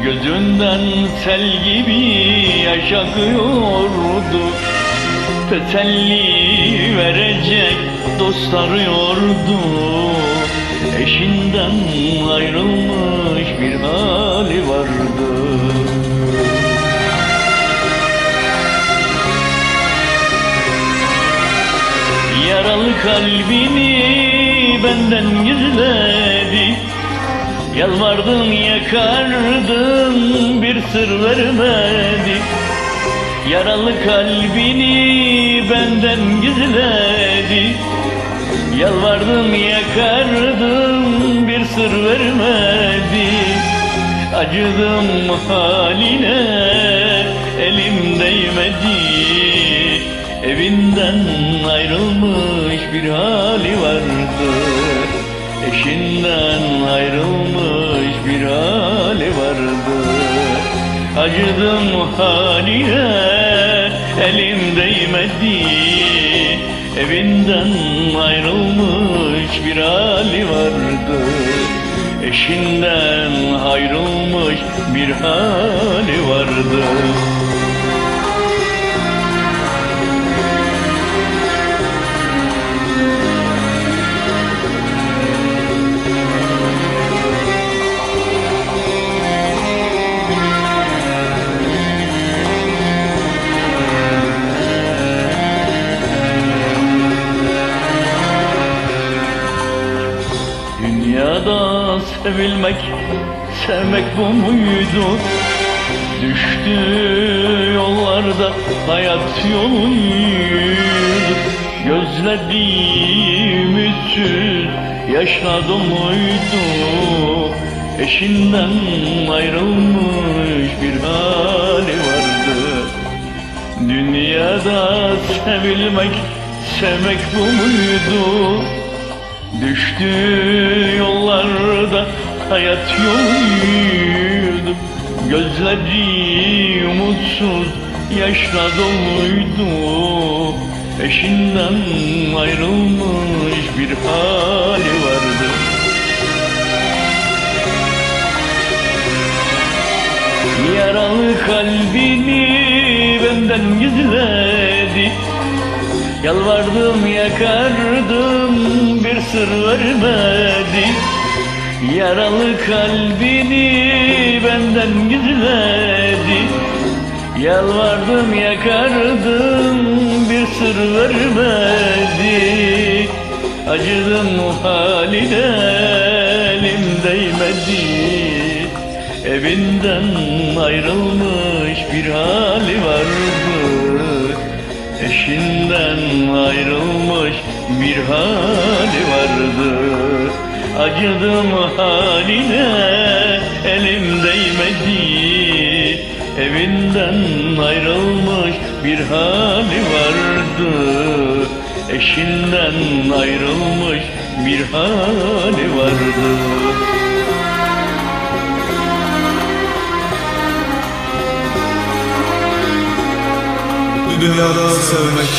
Gözünden sel gibi yaş akıyordu Teselli verecek dost arıyordu. Eşinden ayrılmış bir hali vardı. Yaralı kalbini benden gizledi Yalvardım yakardım bir sır vermedi Yaralı kalbini benden gizledi. Yalvardım yakardım bir sır vermedi Acıdım haline elim değmedi. Evinden ayrılmış bir hali vardı Eşinden ayrılmış bir hali vardı. Acıdım haline elim değmedi. Evinden ayrılmış bir hali vardı. Eşinden ayrılmış bir hali vardı sevilmek, sevmek bu muydu? Düştü yollarda hayat yoluydu Gözlediğim üstsüz yaşla doluydu Eşinden ayrılmış bir hali vardı Dünyada sevilmek, sevmek bu muydu? Düştü yollarda hayat yoluydu. Gözleri umutsuz yaşla doluydu. Eşinden ayrılmış bir hali vardı. Yaralı kalbini benden gizledi. Yalvardım yakardım sır vermedi. Yaralı kalbini benden gizledi. Yalvardım yakardım bir sır vermedi. Acıdım haline elim değmedi. Evinden ayrılmış bir hali vardı. Eşinden ayrılmış bir hali vardı. Acıdım haline elim değmedi. Evinden ayrılmış bir hali vardı. Eşinden ayrılmış bir hali vardı. Dünyada sevmek,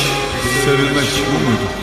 sevilmek bu muydu?